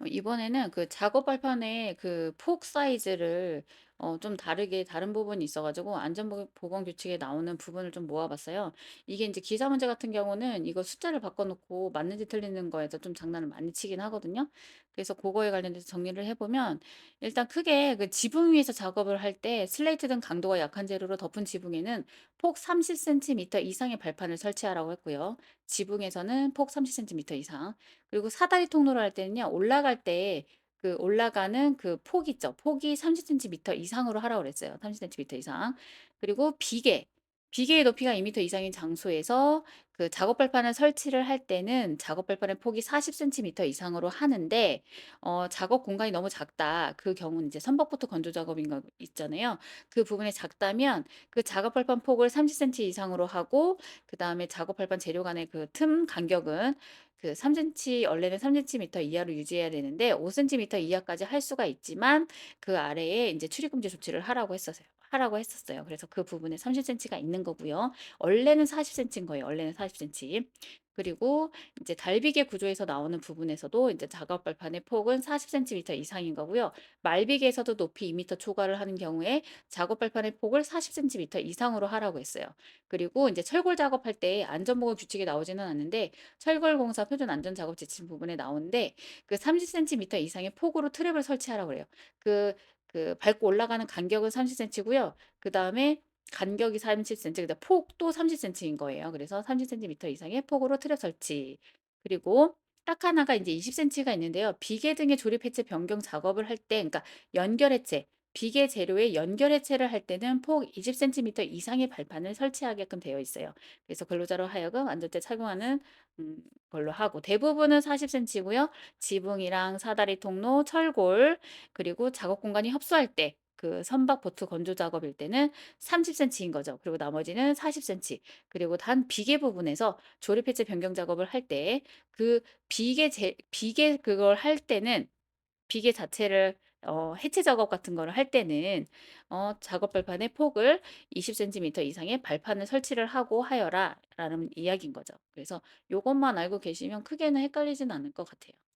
어 이번에는 그 작업 발판의 그폭 사이즈를 어 좀 다르게 다른 부분이 있어 가지고 안전 보 보건 규칙에 나오는 부분을 좀 모아 봤어요. 이게 인제 기사 문제 같은 경우는 이거 숫자를 바꿔 놓고 맞는지 틀리는 거에서 좀 장난을 많이 치긴 하거든요. 그래서 고거에 관련돼서 정리를 해 보면 일단 크게 그 지붕 위에서 작업을 할 때 슬레이트 등 강도가 약한 재료로 덮은 지붕에는 폭 30 센티미터 이상의 발판을 설치하라고 했고요. 지붕에서는 폭 30 센티미터 이상. 그리고 사다리 통로를 할 때는요. 올라갈 때 그 올라가는 그 폭 있죠. 폭이 30 센티미터 이상으로 하라고 그랬어요. 30 센티미터 이상. 그리고 비계, 비계의 높이가 2 미터 이상인 장소에서 그 작업 발판을 설치를 할 때는 작업 발판의 폭이 40 센티미터 이상으로 하는데 어 작업 공간이 너무 작다. 그 경우는 이제 선박보트 건조 작업인 거 있잖아요. 그 부분이 작다면 그 작업 발판 폭을 30 센티 이상으로 하고 그다음에 작업 발판 재료 간의 그 틈 간격은 그3 센티 원래는 3 센티미터 이하로 유지해야 되는데 5 센티미터 이하까지 할 수가 있지만 그 아래에 인제 출입 금지 조치를 하라고 했어서요 하라고 했었어요. 그래서 그 부분에 30 센티가 있는 거고요. 원래는 40 센티인 거예요. 원래는 40 센티. 그리고 인제 달비계 구조에서 나오는 부분에서도 인제 작업 발판의 폭은 40 센티미터 이상인 거고요. 말비계에서도 높이 2 미터 초과를 하는 경우에 작업 발판의 폭을 40 센티미터 이상으로 하라고 했어요. 그리고 인제 철골 작업할 때 안전보건 규칙에 나오지는 않는데 철골 공사 표준 안전 작업 지침 부분에 나오는데 그 30 센티미터 이상의 폭으로 트랩을 설치하라고 그래요. 그그 밟고 올라가는 간격은 30 센티고요. 그 다음에 간격이 30 센티 그다음 폭도 30 센티인 거예요. 그래서 30 센티미터 이상의 폭으로 트랩 설치. 그리고 딱 하나가 인제 20 센티가 있는데요. 비계 등의 조립 해체 변경 작업을 할 때 그러니까 연결 해체, 비계 재료의 연결 해체를 할 때는 폭 20 센티미터 이상의 발판을 설치하게끔 되어 있어요. 그래서 근로자로 하여금 안전대 착용하는 음 걸로 하고 대부분은 40 센티고요. 지붕이랑 사다리 통로, 철골 그리고 작업 공간이 협소할 때 그 선박 보트 건조 작업일 때는 30 센티인 거죠. 그리고 나머지는 40 센티. 그리고 단 비계 부분에서 조립 해체 변경 작업을 할 때 그 비계 재 비계 그걸 할 때는 비계 자체를 어 해체 작업 같은 거를 할 때는 어 "작업 발판의 폭을 20 센티미터 이상의 발판을 설치를 하고 하여라."라는 이야기인 거죠. 그래서 요것만 알고 계시면 크게는 헷갈리진 않을 것 같아요.